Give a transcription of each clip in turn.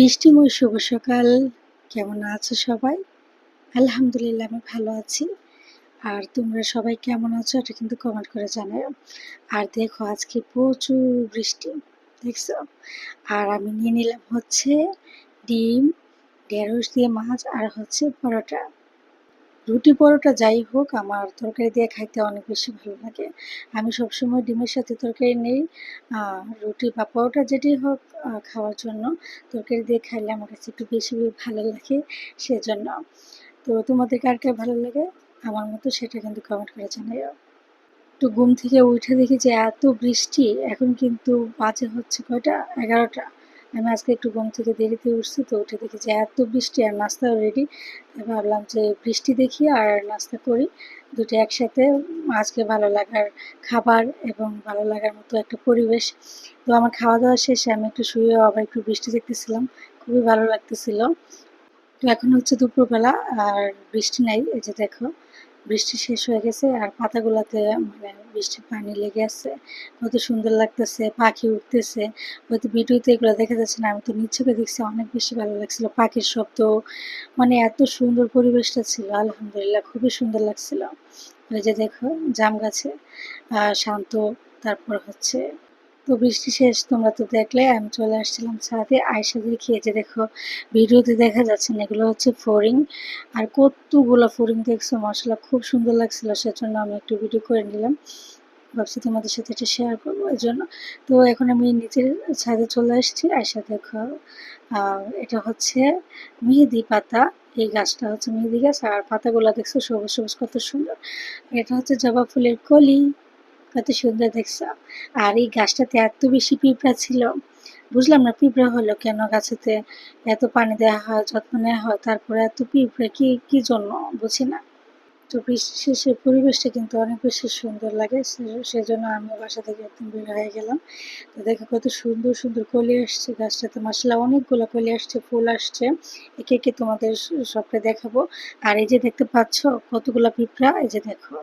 বৃষ্টিময় শুভ সকাল। কেমন আছো সবাই? আলহামদুলিল্লাহ, আমি ভালো আছি। আর তোমরা সবাই কেমন আছো? এটা কিন্তু কমেন্ট করে জানাও। আর দেখো, আজকে প্রচুর বৃষ্টি, দেখছ? আর আমি নিয়ে নিলাম হচ্ছে ডিম, ঢেঁড়স দিয়ে মাছ আর হচ্ছে পরোটা। রুটি পরোটা যাই হোক, আমার তরকারি দিয়ে খাইতে অনেক বেশি ভালো লাগে। আমি সবসময় ডিমের সাথে তরকারি নেই। রুটি বা পরোটা যেটি হোক খাওয়ার জন্য তরকারি দিয়ে খাইলে আমার কাছে একটু বেশি ভালো লাগে সেজন্য। তো তোমাদের কার কার ভালো লাগে? আমার মতো সেটা কিন্তু কমেন্ট করে জানাইও। একটু ঘুম থেকে উঠে দেখি যে এত বৃষ্টি, এখন কিন্তু বাজে হচ্ছে কয়টা? এগারোটা। আমি আজকে একটু ঘুম থেকে দেরিতে উঠছি, তো উঠে দেখি যে এত বৃষ্টি আর নাস্তাও রেডি ভাবলাম যে বৃষ্টি দেখি আর নাস্তা করি। দুটো একসাথে, আজকে ভালো লাগার খাবার এবং ভালো লাগার মতো একটা পরিবেশ। তো আমার খাওয়া দাওয়া শেষে আমি একটু শুয়ে আবার একটু বৃষ্টি দেখতেছিলাম, খুবই ভালো লাগতেছিল। তো এখন হচ্ছে দুপুরবেলা আর বৃষ্টি নাই, এই যে দেখো। বৃষ্টি শেষ হয়ে গেছে আর পাতাগুলোতে মানে বৃষ্টির পানি লেগে আছে। কত সুন্দর লাগতেছে, পাখি উঠতেছে। হয়তো ভিডিওতে এগুলো দেখা যাচ্ছে না, আমি তো নিচে দেখছি, অনেক বেশি ভালো লাগছিল পাখির শব্দ। মানে এত সুন্দর পরিবেশটা ছিল, আলহামদুলিল্লাহ খুবই সুন্দর লাগছিল। ওই যে দেখো, জাম গাছে শান্ত, তারপর হচ্ছে তো বৃষ্টি শেষ, তোমরা তো দেখলে, আমি চলে আসছিলাম ছাদে আয়সা দেখি যে দেখো, ভিডিওতে দেখা যাচ্ছে না, এগুলো হচ্ছে ফোরিং, আর কতগুলো ফোরিং দেখছ মশলা খুব সুন্দর লাগছিল, সেজন্য আমি একটু ভিডিও করে নিলাম। ভাবছি তোমাদের সাথে এটা শেয়ার করব, এই জন্য। তো এখন আমি নিচের ছাদে চলে আসছি আয়সা দেখো এটা হচ্ছে মেহেদি পাতা, এই গাছটা হচ্ছে মেহেদি গাছ, আর পাতাগুলো দেখছ, সবুজ সবুজ, কত সুন্দর। এটা হচ্ছে জবা ফুলের কলি। কত সুন্দর দেখছ। আর এই গাছটাতে এত বেশি পিঁপড়া ছিল। বুঝলাম না পিঁপড়া হলো কেন গাছেতে এত পানি দেওয়া হয়, যত্ন নেওয়া হয়, তারপরে এত পিঁপড়া, কি কি জন্য? বুঝি না। তো বিশেষের পরিবেশটা কিন্তু অনেক বেশি সুন্দর লাগে সেজন্য আমি বাসা থেকে একদম বের হয়ে গেলাম। তো দেখো কত সুন্দর সুন্দর কলি আসছে গাছটাতে মশলা অনেকগুলো কলি আসছে, ফুল আসছে। একে একে তোমাদের সবটা দেখাবো। আর এই যে দেখতে পাচ্ছ কতগুলো পিঁপড়া, এই যে দেখো,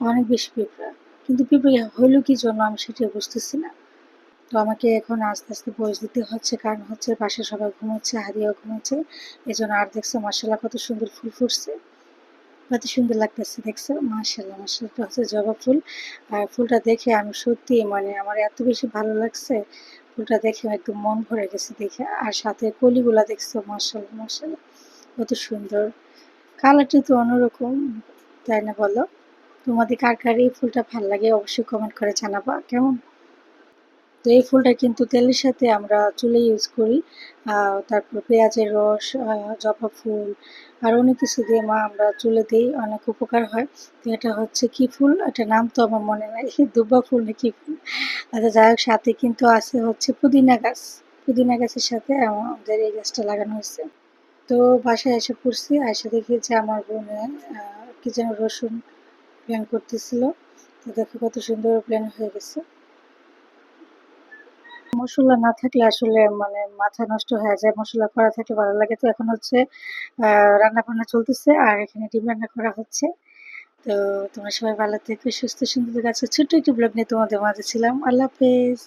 অনেক বেশি পিঁপড়া। কিন্তু পিঁপড়ে হইল কি জন্য? আমি সেটা বুঝতেছি না। তো আমাকে এখন আস্তে আস্তে দিতে হচ্ছে, কারণ হচ্ছে পাশে সবাই ঘুমাচ্ছে, হারিয়েও ঘুমাচ্ছে। এই জন্য আর দেখছ মাসাল্লাহ কত সুন্দর ফুল ফুটছে। কত সুন্দর লাগতেছে, দেখছ? মাসাল্লাহ মাসাল্লাহ হচ্ছে জবা ফুল। আর ফুলটা দেখে আমি সত্যি মানে আমার এত বেশি ভালো লাগছে। ফুলটা দেখে একদম মন ভরে গেছে দেখে। আর সাথে কলিগুলা দেখছ মাসাল্লাহ মাসাল্লাহ কত সুন্দর। কালারটা তো অন্যরকম, তাই না বলো? তোমাদের কার কার এই ফুলটা ভালো লাগে অবশ্যই কমেন্ট করে জানাবা, কেমন? তো এই ফুলটা কিন্তু তেলের সাথে আমরা চুলে ইউজ করি তারপর পেঁয়াজের রস জবা ফুল আর অনেক কিছু দিয়ে মা আমরা চুলে দিই, অনেক উপকার হয়। তো এটা হচ্ছে কি ফুল? এটা নাম তো আমার মনে নাই, দুব্বা ফুল না কি ফুল? আচ্ছা যাই হোক, সাথে কিন্তু আছে হচ্ছে পুদিনা গাছ। পুদিনা গাছের সাথে আমাদের এই গাছটা লাগানো হয়েছে। তো বাসায় এসে পড়ছি এসে দেখি যে আমার বোনে কি যেন রসুন প্ল্যান করতেছিল। তো দেখো কত সুন্দর প্ল্যান হয়ে গেছে। মশলা না থাকলে আসলে মানে মাথা নষ্ট হয়ে যায়। মশলা করা থাকলে ভালো লাগে। তো এখন হচ্ছে রান্না বান্না চলতেছে আর এখানে ডিম রান্না করা হচ্ছে। তো তোমরা সবাই ভালো থেকে, সুস্থ, সুন্দর। কাছে ছোট্ট একটি ব্লগ নিয়ে তোমাদের মাঝে ছিলাম। আল্লাহ হাফেজ।